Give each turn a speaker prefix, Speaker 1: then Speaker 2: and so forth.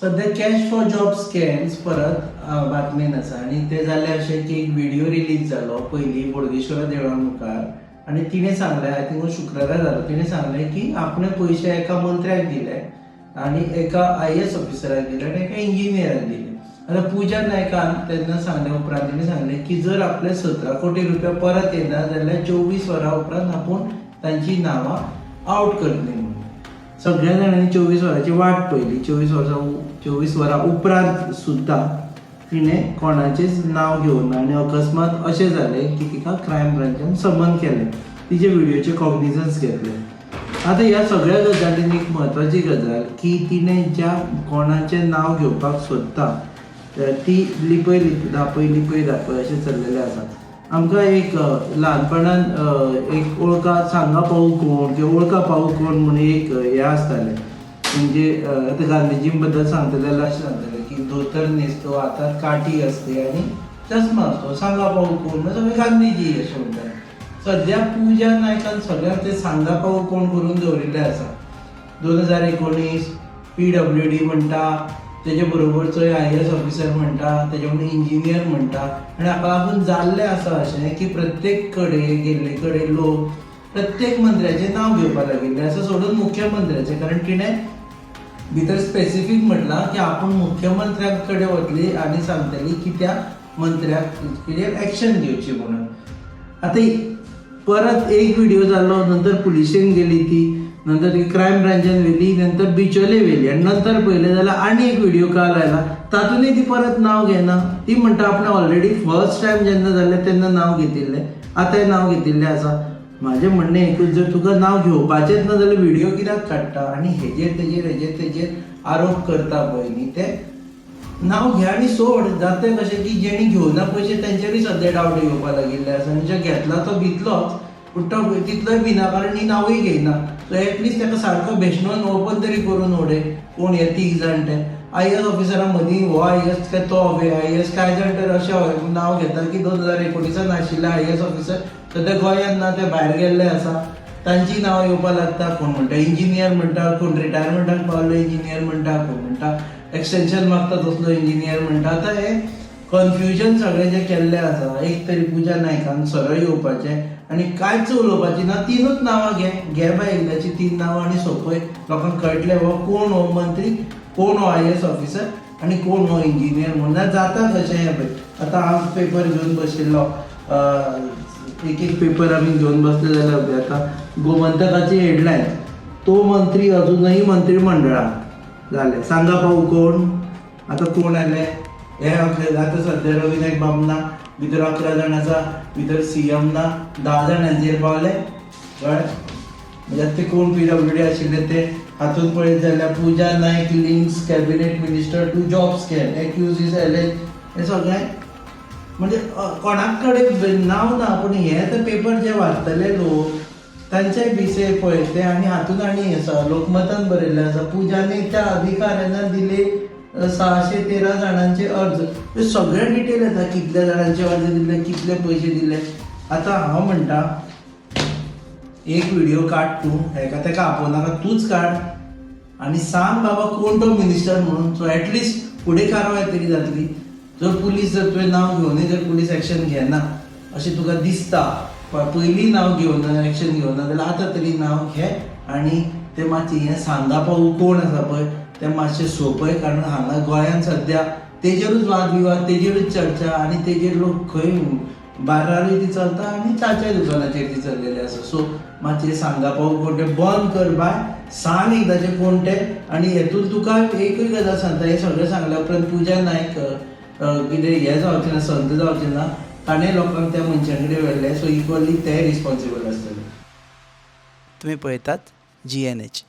Speaker 1: सध्या cash for job scans परत बातमेन आसा आनी ते जाले अशें की एक व्हिडिओ रिलीज जालो पयलीं बोडगेश्वरा देवळा मुखार आनी तिणें सांगलें आय थिंक शुक्रारा जालो तिणें सांगलें की आपणे पयशे एका मंत्र्याक दिले आनी एका आय एस ऑफिसराक दिले आनी एका इंजिनियराक दिले. आतां पुजा नायकान तेन्ना सांगले उपरांत तिणें सांगलें की जर आपले सतरा कोटी रुपया परत येना जाल्यार चोवीस वरां उपरांत आपूण तांची नांवां आउट करतलीं म्हणून. सगळ्या जाणांनी चोवीस वरांची वाट पयली चोवीस वर्सां चोवीस वरां उपरांत सुद्दां तिणें कोणाचेंच नांव घेवं ना आनी अकस्मात अशें जालें की तिका क्रायम ब्रांचान समन केलें. तिचे व्हिडियोचे कॉग्निजन्स घेतले. आतां ह्या सगळ्या गजालीन एक म्हत्वाची गजाल की तिणें ज्या कोणाचें नांव घेवपाक सोदता ती लिपय लिप दापय लिपय दापय अशें चललेलें आसा आमकां एक ल्हानपणान एक वळखा सांगा पावू कोण किंवा ओळखा पावू कोण म्हणून एक हें आसतालें म्हणजे अ, आतां गांधीजी बद्दल सांगतले जाल्यार अशें सांगतले की धोतर न्हेसतो हातात काठी असते आनी चष्मा असतो. सांगा पावू कोण म्हणजे सगळे गांधीजी अशें म्हणटात सध्या पुजा नायकान सगळ्यांक ते सांगा पावू कोण करून दवरिल्ले आसा दोन हजार एकोणीस पी डब्ल्यू डी म्हणटा त्याच्या बरोबरचो आय एस ऑफिसर म्हणटा तेजे वांगडा इंजिनियर म्हणटा आनी हाका लागून जाल्लें आसा अशें की प्रत्येक कडेन गेल्ले कडेन लोक प्रत्येक मंत्र्याचें नांव घेवपाक लागिल्ले आसा सोडून मुख्यमंत्र्याचें कारण तिणें भितर स्पेसिफीक म्हटलां की आपूण मुख्यमंत्र्या कडेन वतली आनी सांगतली की त्या मंत्र्याक कितें एक्शन घेवची म्हणून. आतां परत एक व्हिडिओ जाल्लो नंतर पुलिशेन गेली ती. नंतर ती क्रायम ब्रांचान व्हेली नंतर बिचोले व्हेली आनी नंतर पळयलें जाल्यार आनी एक व्हिडिओ काल आयला तातूंतय ती परत नांव घेना ती म्हणटा आपण ऑलरेडी फर्स्ट टायम जेन्ना जाल्लें तेन्ना नांव घेतिल्लें. आतांय नांव घेतिल्लें आसा म्हाजें म्हणणें एकूच जर तुका नांव घेवपाचेंच ना जाल्यार व्हिडिओ कित्याक काडटा आनी हेजेर तेजेर हेजेर तेजेर आरोप करता पळय न्ही ते नांव घे आनी सोड. जाता कशें की जेणी घेवना पयशे तेंचेरूय सद्या डावट येवपाक लागिल्ले म्हणजे आसा आनी जो घेतला तो घेतलोच. पुट्टा तितलोय भिना कारण ही नांवूय घेयना सो एटलिस्ट ताका सारको हो भेशणून ओपन तरी करून उडय कोण हे तीग जाण ते आय एस ऑफिसरा मदीं हो आय एस काय तो आय एस काय जाण तर अशें नांव घेता की दोन हजार एकोणिसान आशिल्ले आय एस ऑफिसर. सद्या गोंयांत ना ते भायर गेल्ले आसा तांची नांवां येवपाक लागता. कोण म्हणटा इंजिनियर म्हणटा कोण रिटायरमेंटाक पावलो इंजिनियर म्हणटा कोण म्हणटा एक्सटेंशन मागता तसलो इंजिनियर म्हणटा आतां हें कन्फ्युजन सगळें जें केल्लें आसा एक तरी पुजा नायकान सरळ येवपाचें आनी कांयच उलोवपाची हो ना तीनूच नांवां घे घे बाय एकदाची. तीन नांवां आनी सोपय लोकांक कळटलें हो कोण हो मंत्री कोण हो आय एस ऑफिसर आनी कोण हो इंजिनियर म्हणल्यार जाता कशें हें पळय आतां हांव पेपर घेवन बशिल्लो एक एक पेपर आमी घेवन बसले जाल्यार पळय आतां. गोमंतकाची हेडलायन तो मंत्री अजूनही मंत्रिमंडळात झाले सांगा पाहू कोण? आता कोण आले हे आपले आता सध्या रविनायक नाईक ना भितर अकरा जाण आसा भितर सीएम ना धा जाणांचेर पावले. कळ्ळें म्हणजे ते कोण पी डब्ल्यू डी आशिल्ले ते हातूंत पळयत जाल्यार Puja Naik links cabinet minister to job scam accused is alleged हे सगळें म्हणजे कोणाक कडेन नांव ना पूण हे तर पेपर जे वाचतले लोक तांचे विशय पळयते आनी हातूंत आनी आसा लोकमतान बरयल्लें आसा पुजाने त्या अधिकाऱ्यांना दिले सहाशे तेरा जाणांचे अर्ज. हे सगळे डिटेल येतात. कितल्या जाणांचे अर्ज दिले कितले पयशे दिले. आतां हांव म्हणटा एक व्हिडिओ काड तूं. हेका तेका आपोवनाका तूंच काड आनी सांग बाबा कोण तो मिनिस्टर म्हणून. सो एटलिस्ट फुडें कारवाय तरी जातली जर पुलीस जर तुवें नांव घेवनय जर पुलीस एक्शन घेना अशें तुका दिसता. पयलीं नांव घेवना एक्शन घेवना जाल्यार आतां तरी नांव घे. आनी तें मातशें हें सांगा पावू कोण आसा पळय तें मातशें सोंपय कारण हांगा गोंयांत सद्या तेजेरूच वाद विवाद तेजेरूच चर्चा आनी तेजेर लोक खंय बारारूय ती चलता आनी चाच्या दुकानाचेर ती चललेली आसा सो मातशें सांगा पाव कोण तें बंद कर बाय. सांग एकदाचें कोण तें आनी हेतून तुका एकूय गजाल सांगता? हें सगळें सांगल्या उपरांत पुजा नायक कितें हें जावचें ना संत जावचें ना ताणें लोकांक त्या मनशां कडेन व्हेल्लें सो इक्वली ते रिस्पॉन्सिबल आसतले
Speaker 2: तुमी पळयतात जी एन एच